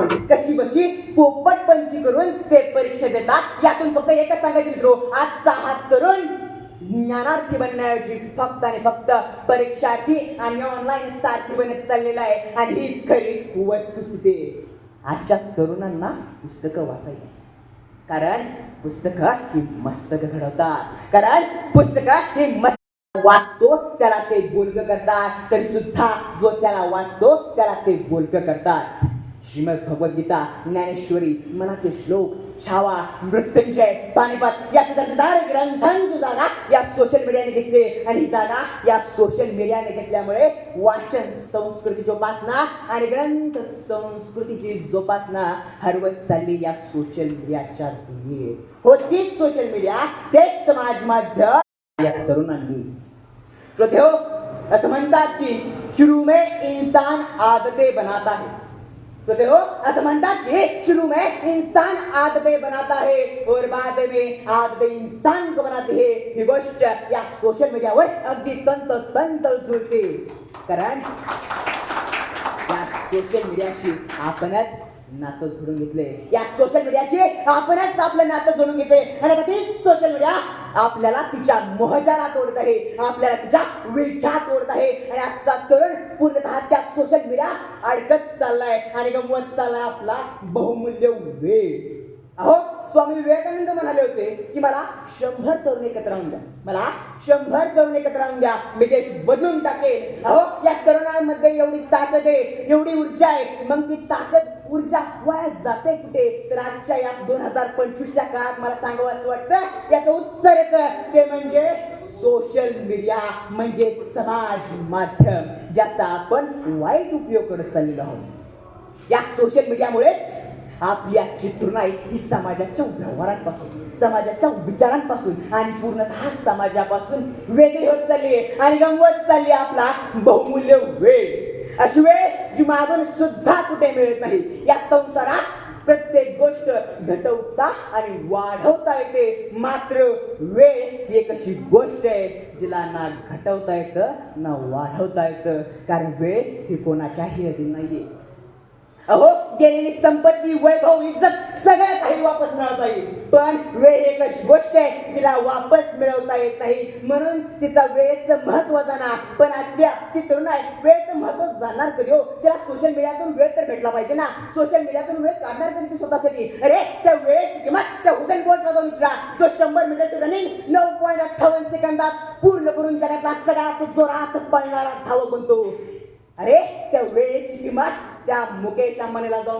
म्हणजे कशी बशी? पोपट पंची करून ते परीक्षा देतात. यातून फक्त एकच सांगायचं मित्रो आजचा हा तरुण ज्ञानार्थी बनण्याऐवजी फक्त आणि फक्त परीक्षार्थी आणि ऑनलाईन सारथी बनत चाललेला आहे. आणि हीच खरी वस्तुस्थिती आजच्या तरुणांना पुस्तकं वाचायची. कारण पुस्तकं ही मस्तक घडवतात. कारण पुस्तकं ही मस्त वाचतो त्याला ते बोलक करतात. तरी सुद्धा जो त्याला वाचतो त्याला ते बोलक करतात. श्रीमद भगवद्गीता ज्ञानेश्वरी मनाचे श्लोक छावा मृत्युंजय पानिपत या दर्जेदार ग्रंथांची जागा या सोशल मीडियाने घेतली. आणि ही जागा या सोशल मीडियाने घेतल्यामुळे वाचन संस्कृती जोपासना आणि ग्रंथ संस्कृतीची जोपासना हरवत चालली या सोशल मीडियाच्या दुनियेत. हो तीच सोशल मीडिया तेच समाज माध्यम या तरुणांनी. श्रोते हो असं म्हणतात की शुरू में इंसान आदते बनाता है. श्रोते हो असं म्हणतात शुरू में इंसान आदतें बनाता है और बाद में आदतें इंसान को बनाते है. ही गोष्ट या सोशल मीडियावर अगदी तंत तंत जुळते. कारण या सोशल मीडियाशी आपणच नातं जोडून घेतले या सोशल मीडियाशी आपणच आपलं नातं जोडून घेतले आणि आता तीच सोशल मीडिया आपल्याला तिच्या मोहजाला तोडत आहे. आपल्याला तिच्या विठ्या तोडत आहे. आणि आजचा तरुण पूर्णतः त्या सोशल मीडिया अडकत चाललाय. आणि गमवत चाललाय आपला बहुमूल्य वेळ. अहो स्वामी विवेकानंद म्हणाले होते की मला शंभर तरुण एकत्र आणून द्या. मला शंभर तरुण एकत्र आणून द्या. मी देश बदलून टाकेल अहो या तरुणांमध्ये एवढी ताकद आहे एवढी ऊर्जा आहे. मग ती ताकद ऊर्जा वाया जाते कुठे? तर आजच्या या दोन हजार पंचवीसच्या काळात मला सांगावं असं वाटतं याचं उत्तर येतं. ते म्हणजे सोशल मीडिया म्हणजे समाज माध्यम ज्याचा आपण वाईट उपयोग करत चाललेलो आहोत. या सोशल मीडियामुळेच आपल्या आजची ही समाजाच्या व्यवहारांपासून समाजाच्या विचारांपासून आणि पूर्णतः समाजापासून वेगळी होत चालली आहे आणि गमवत चालली आपला बहुमूल्य वेळ. अशी वेळ जी मागून सुद्धा कुठे मिळत नाही. या संसारात प्रत्येक गोष्ट घटवता आणि वाढवता येते. मात्र वेळ ही एक अशी गोष्ट आहे जिला ना घटवता येतं ना वाढवता येतं. कारण वेळ ही कोणाच्याही अधीन नाहीये. अहो गेलेली संपत्ती वैभव इज्जत सगळं काही वापस मिळवता येईल. पण वेळ ही एक गोष्ट आहे तिला वापस मिळवता येत नाही. म्हणून तिचा वेळेचं महत्त्व जाणार. पण आपली आजची तरुण आहे वेळेचं महत्त्व जाणार कधी हो? तिला सोशल मीडियातून वेळ तर भेटला पाहिजे ना. सोशल मीडियातून वेळ काढणार कधी ती स्वतःसाठी? अरे त्या वेळेची किंमत त्या हुसेन बोल्टला जाऊन विचारा जो शंभर मीटरची रनिंग नऊ पॉईंट अठ्ठावन्न सेकंदात पूर्ण करून जगातला सगळ्यात जोरात पळणारा धावक बनतो अरे त्या वेळेची किंमत त्या मुकेश अंबानीला जाऊन